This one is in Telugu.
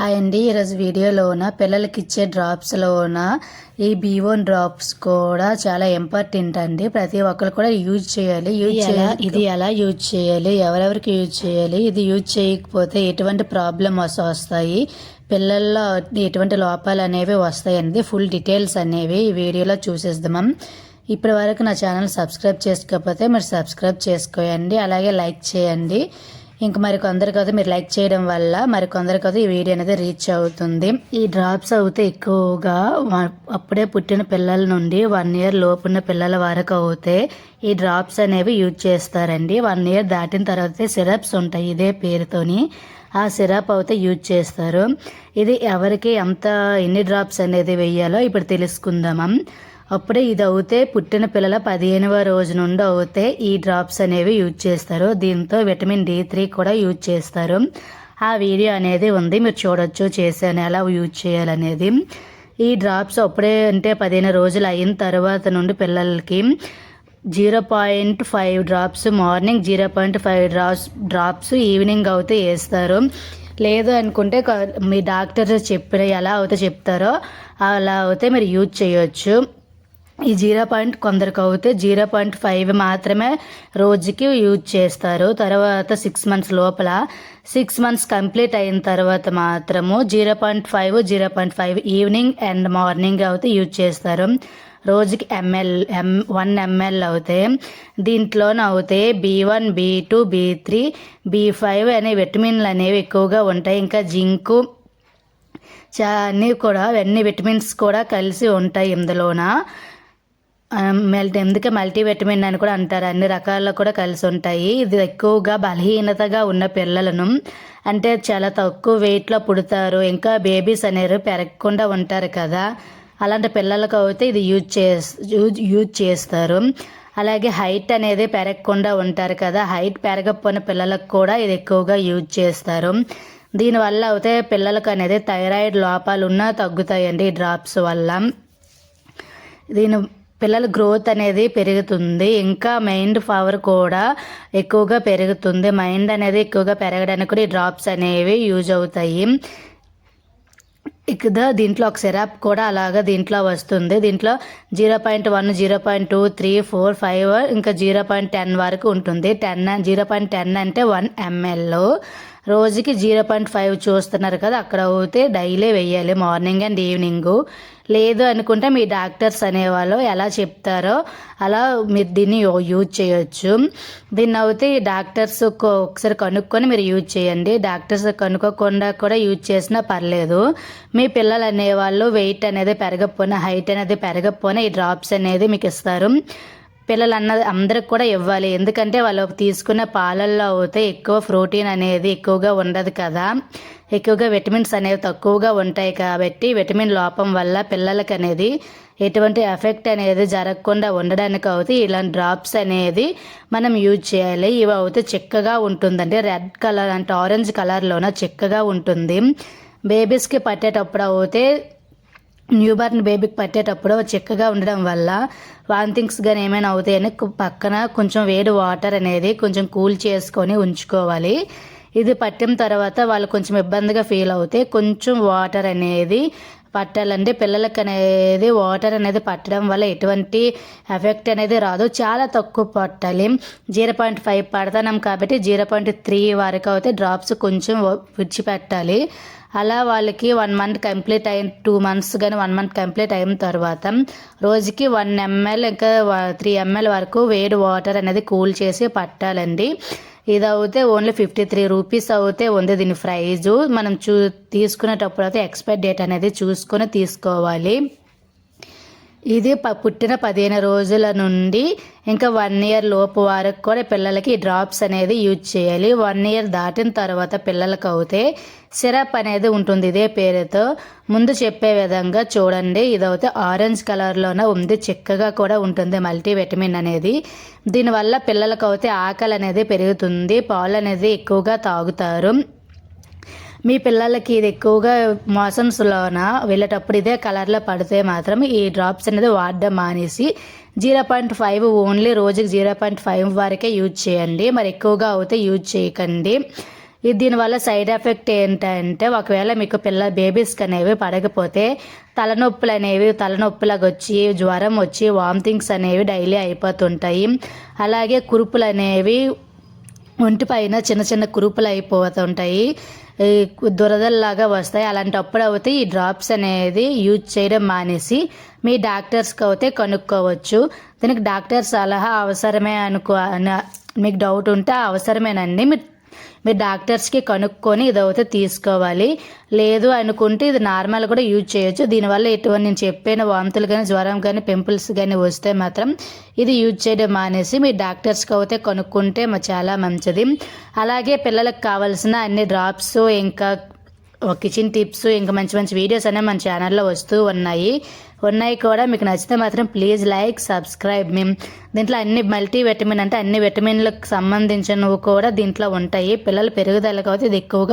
హాయ్ అండి ఈరోజు వీడియోలోన పిల్లలకి ఇచ్చే డ్రాప్స్లోన ఈ బీవోన్ డ్రాప్స్ కూడా చాలా ఇంపార్టెంట్ అండి. ప్రతి ఒక్కరు కూడా యూజ్ చేయాలి. యూజ్ చేయాలి ఇది ఎలా యూజ్ చేయాలి? ఎవరెవరికి యూజ్ చేయాలి? ఇది యూజ్ చేయకపోతే ఎటువంటి ప్రాబ్లం వస్తాయి? పిల్లల్లో ఎటువంటి లోపాలు అనేవి వస్తాయండి. ఫుల్ డీటెయిల్స్ అనేవి ఈ వీడియోలో చూసేద్దాం ఇప్పటి వరకు నా ఛానల్ సబ్స్క్రైబ్ చేసుకోకపోతే మీరు సబ్స్క్రైబ్ చేసుకోండి అలాగే లైక్ చేయండి. ఇంక మరి కదా మీరు లైక్ చేయడం వల్ల మరి కదా ఈ వీడియో అనేది రీచ్ అవుతుంది. ఈ డ్రాప్స్ అయితే ఎక్కువగా అప్పుడే పుట్టిన పిల్లల నుండి వన్ ఇయర్ లోపున్న పిల్లల వరకు అయితే ఈ డ్రాప్స్ అనేవి యూజ్ చేస్తారండి. వన్ ఇయర్ దాటిన తర్వాత సిరప్స్ ఉంటాయి ఇదే పేరుతోని. ఆ సిరప్ అయితే యూజ్ చేస్తారు. ఇది ఎవరికి ఎంత ఎన్ని డ్రాప్స్ అనేది వెయ్యాలో ఇప్పుడు తెలుసుకుందామా. అప్పుడే ఇది అవుతే పుట్టిన పిల్లల పదిహేనవ రోజు నుండి అవుతే ఈ డ్రాప్స్ అనేవి యూజ్ చేస్తారు. దీంతో విటమిన్ డి త్రీ కూడా యూజ్ చేస్తారు. ఆ వీడియో అనేది ఉంది. మీరు చూడొచ్చు చేశాను. ఎలా యూజ్ చేయాలనేది. ఈ డ్రాప్స్ అప్పుడే అంటే పదిహేను రోజులు అయిన తర్వాత నుండి పిల్లలకి zero point five drops morning zero point five drops drops evening అయితే వేస్తారు. లేదు అనుకుంటే మీ డాక్టర్ చెప్పిన ఎలా అయితే చెప్తారో అలా అయితే మీరు యూజ్ చేయొచ్చు. ఈ జీరో పాయింట్ కొందరికి అవుతే జీరో పాయింట్ ఫైవ్ మాత్రమే రోజుకి యూజ్ చేస్తారు. తర్వాత సిక్స్ మంత్స్ లోపల సిక్స్ మంత్స్ కంప్లీట్ అయిన తర్వాత మాత్రము zero point five zero point five evening and morning అయితే యూజ్ చేస్తారు. రోజుకి ఎంఎల్ ఎం వన్ ఎంఎల్ అవుతాయి దీంట్లోనే అవుతాయి B one B two B three B five అనే విటమిన్లు అనేవి ఎక్కువగా ఉంటాయి. ఇంకా జింకు చా అన్నీ కూడా అన్ని విటమిన్స్ కూడా కలిసి ఉంటాయి ఇందులోన. ఎందుకే మల్టీ విటమిన్ అని కూడా అంటారు. అన్ని రకాల్లో కూడా కలిసి ఉంటాయి. ఇది ఎక్కువగా బలహీనతగా ఉన్న పిల్లలను అంటే చాలా తక్కువ వెయిట్లో పుడతారు. ఇంకా బేబీస్ అనేవి పెరగకుండా ఉంటారు కదా. అలాంటి పిల్లలకు అయితే ఇది యూజ్ చే యూజ్ యూజ్ చేస్తారు. అలాగే హైట్ అనేది పెరగకుండా ఉంటారు కదా. హైట్ పెరగకపోయిన పిల్లలకు కూడా ఇది ఎక్కువగా యూజ్ చేస్తారు. దీనివల్ల అయితే పిల్లలకు అనేది థైరాయిడ్ లోపాలు ఉన్నా తగ్గుతాయండి ఈ డ్రాప్స్ వల్ల. దీని పిల్లల గ్రోత్ అనేది పెరుగుతుంది. ఇంకా మైండ్ పవర్ కూడా ఎక్కువగా పెరుగుతుంది. మైండ్ అనేది ఎక్కువగా పెరగడానికి కూడా ఈ డ్రాప్స్ అనేవి యూజ్ అవుతాయి. ఇక్కడ దీంట్లో ఒక సిరప్ కూడా అలాగా దీంట్లో వస్తుంది. దీంట్లో zero point one zero point two three four five ఇంకా జీరో పాయింట్ టెన్ వరకు ఉంటుంది. టెన్ జీరో పాయింట్ టెన్ అంటే వన్ ఎంఎల్. రోజుకి జీరో పాయింట్ ఫైవ్ చూస్తున్నారు కదా అక్కడ అయితే డైలీ వెయ్యాలి మార్నింగ్ అండ్ ఈవినింగ్. లేదు అనుకుంటే మీ డాక్టర్స్ అనేవాళ్ళు ఎలా చెప్తారో అలా మీరు దీన్ని యూజ్ చేయొచ్చు. దీన్ని అయితే ఈ డాక్టర్స్ ఒకసారి కనుక్కొని మీరు యూజ్ చేయండి. డాక్టర్స్ కనుక్కోకుండా కూడా యూజ్ చేసినా పర్లేదు. మీ పిల్లలు అనేవాళ్ళు వెయిట్ అనేది పెరగకపోయినా హైట్ అనేది పెరగకపోయినా ఈ డ్రాప్స్ అనేది మీకు ఇస్తారు. పిల్లలు అన్న అందరికి కూడా ఇవ్వాలి. ఎందుకంటే వాళ్ళు తీసుకున్న పాలల్లో అయితే ఎక్కువ ప్రోటీన్ అనేది ఎక్కువగా ఉండదు కదా. ఎక్కువగా విటమిన్స్ అనేవి తక్కువగా ఉంటాయి కాబట్టి విటమిన్ లోపం వల్ల పిల్లలకి అనేది ఎటువంటి ఎఫెక్ట్ అనేది జరగకుండా ఉండడానికి అయితే ఇలాంటి డ్రాప్స్ అనేది మనం యూజ్ చేయాలి. ఇవి అయితే చిక్కగా ఉంటుందండి. రెడ్ కలర్ అంటే ఆరెంజ్ కలర్లోన చిక్కగా ఉంటుంది. బేబీస్కి పట్టేటప్పుడు అయితే న్యూ బర్న్ బేబీకి పట్టేటప్పుడు చిక్కగా ఉండడం వల్ల వాంతింగ్స్ కానీ ఏమైనా అవుతాయని పక్కన కొంచెం వేడి వాటర్ అనేది కొంచెం కూల్ చేసుకొని ఉంచుకోవాలి. ఇది పట్టిన తర్వాత వాళ్ళు కొంచెం ఇబ్బందిగా ఫీల్ అవుతే కొంచెం వాటర్ అనేది పట్టాలంటే పిల్లలకి అనేది వాటర్ అనేది పట్టడం వల్ల ఎటువంటి ఎఫెక్ట్ అనేది రాదు. చాలా తక్కువ పట్టాలి. జీరో పాయింట్ ఫైవ్ పడతాం కాబట్టి జీరో పాయింట్ త్రీ వరకు అయితే డ్రాప్స్ కొంచెం విడిచిపెట్టాలి. అలా వాళ్ళకి వన్ మంత్ కంప్లీట్ అయిన టూ మంత్స్ కానీ వన్ మంత్ కంప్లీట్ అయిన తర్వాత రోజుకి వన్ ఎంఎల్ ఇంకా త్రీ ఎంఎల్ వరకు వేడి వాటర్ అనేది కూల్ చేసి పట్టాలండి. ఇది అవుతే ఓన్లీ ఫిఫ్టీ త్రీ రూపీస్ అయితే ఉంది దీని ప్రైజు. మనం చూ తీసుకునేటప్పుడు అయితే ఎక్స్పైర్ డేట్ అనేది చూసుకొని తీసుకోవాలి. ఇది ప పుట్టిన పదిహేను రోజుల నుండి ఇంకా వన్ ఇయర్ లోపు వరకు కూడా పిల్లలకి ఈ డ్రాప్స్ అనేది యూజ్ చేయాలి. వన్ ఇయర్ దాటిన తర్వాత పిల్లలకు అయితే సిరప్ అనేది ఉంటుంది ఇదే పేరుతో. ముందు చెప్పే విధంగా చూడండి. ఇదైతే ఆరెంజ్ కలర్లోనే ఉంది. చిక్కగా కూడా ఉంటుంది మల్టీ విటమిన్ అనేది. దీనివల్ల పిల్లలకు అయితే ఆకలి అనేది పెరుగుతుంది. పాలు అనేది ఎక్కువగా తాగుతారు. మీ పిల్లలకి ఇది ఎక్కువగా మోషన్స్లోన? వెళ్ళేటప్పుడు ఇదే కలర్లో పడితే మాత్రం ఈ డ్రాప్స్ అనేది వాడడం మానేసి జీరో పాయింట్ ఫైవ్ ఓన్లీ రోజుకి జీరో పాయింట్ ఫైవ్ వరకే యూజ్ చేయండి. మరి ఎక్కువగా అయితే యూజ్ చేయకండి. ఇది దీనివల్ల సైడ్ ఎఫెక్ట్ ఏంటంటే ఒకవేళ మీకు పిల్ల బేబీస్కి అనేవి పడకపోతే తలనొప్పులు అనేవి తలనొప్పులకు వచ్చి జ్వరం వచ్చి వామిటింగ్స్ అనేవి డైలీ అయిపోతుంటాయి. అలాగే కురుపులు అనేవి ఒంటిపైన చిన్న చిన్న కురుపులు అయిపోతుంటాయి. దురదల్లాగా వస్తాయి. అలాంటప్పుడు అయితే ఈ డ్రాప్స్ అనేది యూజ్ చేయడం మానేసి మీ డాక్టర్స్కి అయితే కనుక్కోవచ్చు. దీనికి డాక్టర్ సలహా అవసరమే అనుకో మీకు డౌట్ ఉంటే అవసరమేనండి. మీరు మీరు డాక్టర్స్కి కనుక్కొని ఇదైతే తీసుకోవాలి. లేదు అనుకుంటే ఇది నార్మల్ కూడా యూజ్ చేయొచ్చు. దీనివల్ల ఎటువంటి నేను చెప్పిన వాంతులు కానీ జ్వరం కానీ పింపుల్స్ కానీ వస్తే మాత్రం ఇది యూజ్ చేయడం మానేసి మీ డాక్టర్స్కి అయితే కనుక్కుంటే మా చాలా మంచిది. అలాగే పిల్లలకు కావాల్సిన అన్ని డ్రాప్స్ ఇంకా కిచెన్ టిప్స్ ఇంకా మంచి మంచి వీడియోస్ అనేవి మన ఛానల్లో వస్తూ ఉన్నాయి. ఉన్నాయి కూడా. మీకు నచ్చితే మాత్రం ప్లీజ్ లైక్ సబ్స్క్రైబ్ మేము దీంట్లో అన్ని మల్టీ విటమిన్ అంటే అన్ని విటమిన్లకు సంబంధించినవి కూడా దీంట్లో ఉంటాయి. పిల్లల పెరుగుదల కాబట్టి ఇది ఎక్కువగా